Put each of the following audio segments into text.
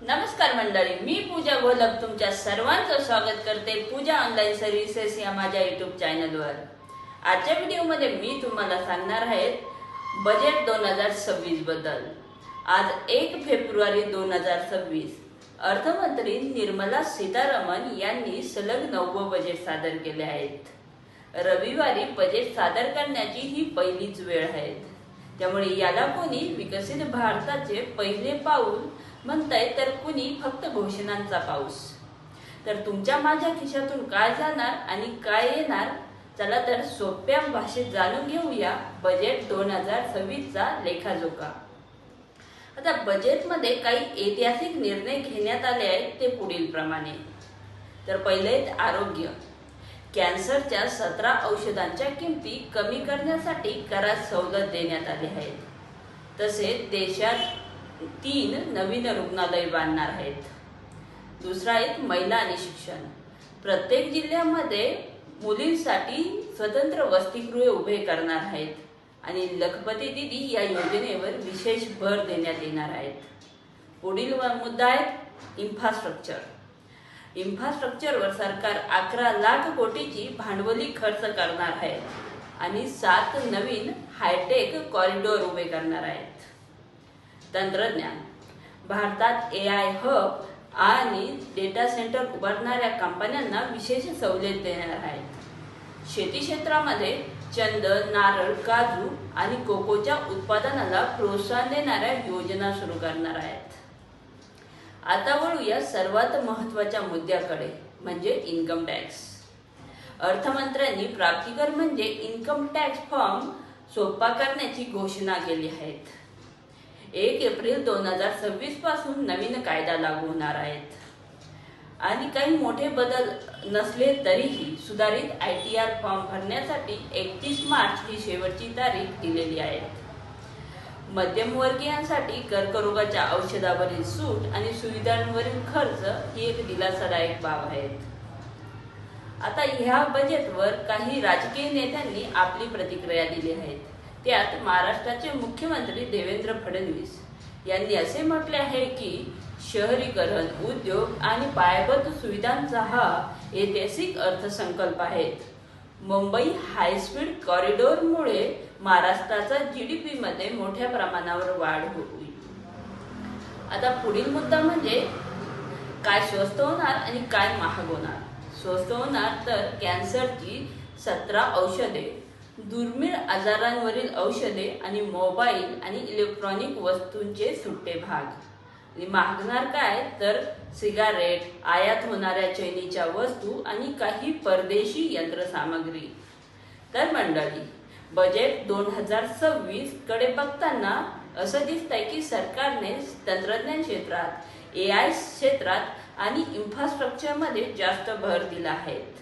नमस्कार मंडळी मी पूजा गोलप तुमच्या सर्वांचं स्वागत करते पूजा ऑनलाईन सर्व्हिसेस या माझ्या युट्यूब चॅनलवर आजच्या व्हिडिओमध्ये मी तुम्हाला सांगणार आहे बजेट दोन हजार सव्वीसबद्दल. आज एक फेब्रुवारी दोन हजार सव्वीस. अर्थमंत्री निर्मला सीतारामन यांनी सलग नववं बजेट सादर केले आहेत. रविवारी बजेट सादर करण्याची ही पहिलीच वेळ आहे. त्यामुळे याला कोणी विकसित भारताचे पहिले पाऊल म्हणताय तर कुणी फक्त घोषणांचा पाऊस. तर तुमच्या माझ्या खिशातून काय जाणार आणि काय येणार? चला तर सोप्या भाषेत जाणून घेऊया बजेट दोन हजार सव्वीसचा लेखाजोखा. आता बजेटमध्ये काही ऐतिहासिक निर्णय घेण्यात आले आहेत ते पुढील प्रमाणे तर पहिले आरोग्य. कॅन्सरच्या सतरा औषधांच्या किमती कमी करण्यासाठी करात सवलत देण्यात आली आहे तसेच देशात तीन नवीन रुग्णालय बांधणार आहेत. दुसरा एक महिला आणि शिक्षण. प्रत्येक जिल्ह्यामध्ये मुलींसाठी स्वतंत्र वसतिगृहे उभे करणार आहेत आणि लखपती दिदी या योजनेवर विशेष भर देण्यात येणार आहेत. पुढील मुद्दा आहे इन्फ्रास्ट्रक्चर इन्फ्रास्ट्रक्चरवर सरकार अकरा लाख कोटीची भांडवली खर्च करणार आहे. आणि सात नवीन हायटेक कॉरिडॉर उभे करणार आहेत. तंत्रज्ञान. भारतात ए आय हब आणि डेटा सेंटर उभारणाऱ्या कंपन्यांना विशेष सवलत देणार आहेत. शेती क्षेत्रामध्ये चंदन नारळ काजू आणि कोकोच्या उत्पादनाला प्रोत्साहन देणाऱ्या योजना सुरू करणार आहेत. आता वळूया सर्वात महत्त्वाच्या मुद्द्याकडे म्हणजे इन्कम टॅक्स अर्थमंत्र्यांनी प्राप्तिकर म्हणजे इन्कम टॅक्स फॉर्म सोपा करण्याची घोषणा केली आहेत. एक एप्रिल दोन हजार सव्वीसपासून नवीन कायदा लागू होणार आहेत. आणि काही मोठे बदल नसले तरीही सुधारित आय टी आर फॉर्म भरण्यासाठी एकतीस मार्च ही शेवटची तारीख दिलेली आहे. मध्यमवर्गीयांसाठी कर्करोगाच्या औषधावरील सूट आणि सुविधांवरील खर्च ही एक दिलासादायक बाब आहे आता ह्या बजेटवर काही राजकीय नेत्यांनी आपली प्रतिक्रिया दिली आहे त्यात महाराष्ट्राचे मुख्यमंत्री देवेंद्र फडणवीस यांनी असे म्हटले आहे की शहरीकरण उद्योग आणि पायाभूत सुविधांचा हा ऐतिहासिक अर्थसंकल्प आहे मुंबई हायस्पीड कॉरिडॉरमुळे महाराष्ट्राचा जी डी पीमध्ये मोठ्या प्रमाणावर वाढ होईल. आता पुढील मुद्दा म्हणजे काय स्वस्त होणार आणि काय महाग होणार? स्वस्त होणार तर कॅन्सरची सतरा औषधे दुर्मिळ आजारांवरील औषधे आणि मोबाईल आणि इलेक्ट्रॉनिक वस्तूंचे सुट्टे भाग मागणार काय? तर सिगारेट आयात होणाऱ्या चैनीच्या वस्तू आणि काही परदेशी यंत्रसामग्री. तर मंडळी बजेट दोन हजार सव्वीसकडे बघताना असं दिसतंय की सरकारने तंत्रज्ञान क्षेत्रात ए आय क्षेत्रात आणि इन्फ्रास्ट्रक्चरमध्ये जास्त भर दिला आहे.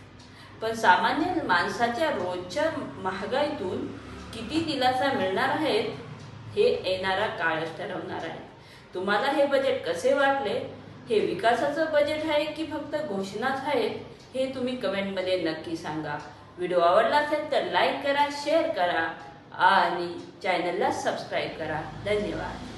पण सामान्य माणसाच्या रोजच्या महागाईतून किती दिलासा मिळणार आहेत हे येणारा काळच ठरवणार आहे. तुम्हाला हे बजेट कसे वाटले? हे विकासाचं बजेट आहे की फक्त घोषणाच आहेत? हे तुम्ही कमेंटमध्ये नक्की सांगा. व्हिडिओ आवडला असेल तर लाईक करा शेअर करा आणि चॅनलला सबस्क्राईब करा. धन्यवाद.